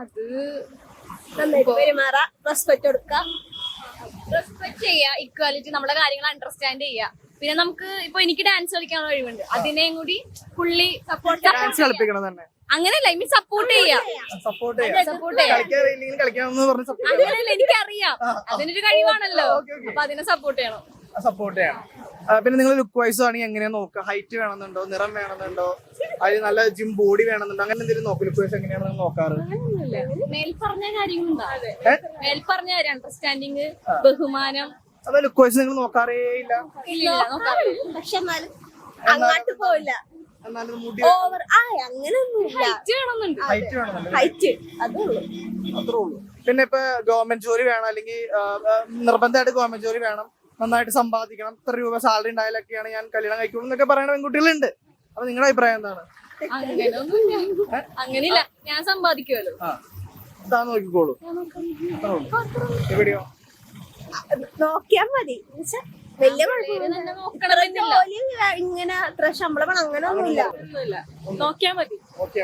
അത് നന്നായിട്ട് പെരുമാറാ. റെസ്പെക്ട് കൊടുക്ക. റെസ്പെക്ട് ചെയ്യാ ഇക്വാലിറ്റി നമ്മുടെ കാര്യങ്ങൾ അണ്ടർസ്റ്റാൻഡ് ചെയ്യാ. പിന്നെ നമുക്ക് ഇപ്പൊ എനിക്ക് ഡാൻസ് കളിക്കാനുള്ള കഴിവുണ്ട്. അതിനെയും കൂടി പുള്ളി സപ്പോർട്ട് അങ്ങനെയല്ല ഇനി സപ്പോർട്ട് ചെയ്യാ. അങ്ങനെയല്ല എനിക്കറിയാം. അതിനൊരു കഴിവാണല്ലോ. അപ്പൊ അതിനെ സപ്പോർട്ട് ചെയ്യണം. സപ്പോർട്ട് ചെയ്യണം. പിന്നെ നിങ്ങൾ ലുക്ക് വൈസ് ആണെങ്കിൽ എങ്ങനെയാ നോക്കുക? ഹൈറ്റ് വേണമെന്നുണ്ടോ? നിറം വേണമെന്നുണ്ടോ? അതിൽ നല്ല ജിം ബോഡി വേണമെന്നുണ്ടോ? അങ്ങനെ എന്തെങ്കിലും നോക്കും. ലുക്ക് വൈസ് എങ്ങനെയാണ് നിങ്ങൾ നോക്കാറ്? അണ്ടർസ്റ്റാൻഡിങ് ബഹുമാനം. അപ്പൊ ലുക്ക് വൈസ് നിങ്ങൾ നോക്കാറേ ഇല്ല. ഇല്ല നോക്കാറില്ല. പക്ഷെ എന്നാലും അങ്ങോട്ട് പോവില്ല. ഓവർ ആ അങ്ങനെയൊന്നുമില്ല ഹൈറ്റ് വേണമെന്നുണ്ട്. ഹൈറ്റ് വേണമെന്നുണ്ട് ഹൈറ്റ് അതേ ഉള്ളൂ. അത്രേ ഉള്ളൂ. പിന്നെ ഇപ്പൊ ഗവൺമെന്റ് ജോലി വേണം അല്ലെങ്കിൽ നിർബന്ധമായിട്ട് ഗവൺമെന്റ് ജോലി വേണം. നന്നായിട്ട് സമ്പാദിക്കണം. ഇത്ര രൂപ സാലറി ഉണ്ടായാലൊക്കെയാണ് ഞാൻ കല്യാണം കഴിക്കുള്ളൂ എന്നൊക്കെ പറയുന്ന പെൺകുട്ടികളുണ്ട്. അപ്പൊ നിങ്ങളുടെ അഭിപ്രായം എന്താണ്? അങ്ങനെയില്ല. ഞാൻ സമ്പാദിക്കുമല്ലോ ആ. ഇതാ നോക്കിക്കോളൂ. എവിടെയോ? നോക്കിയാ മതി. വലിയ ജോലി ഇങ്ങനെ അത്ര ശമ്പളം അങ്ങനെ ഒന്നുമില്ല. നോക്കിയാൽ നോക്കിയാ മതി. ഓക്കെ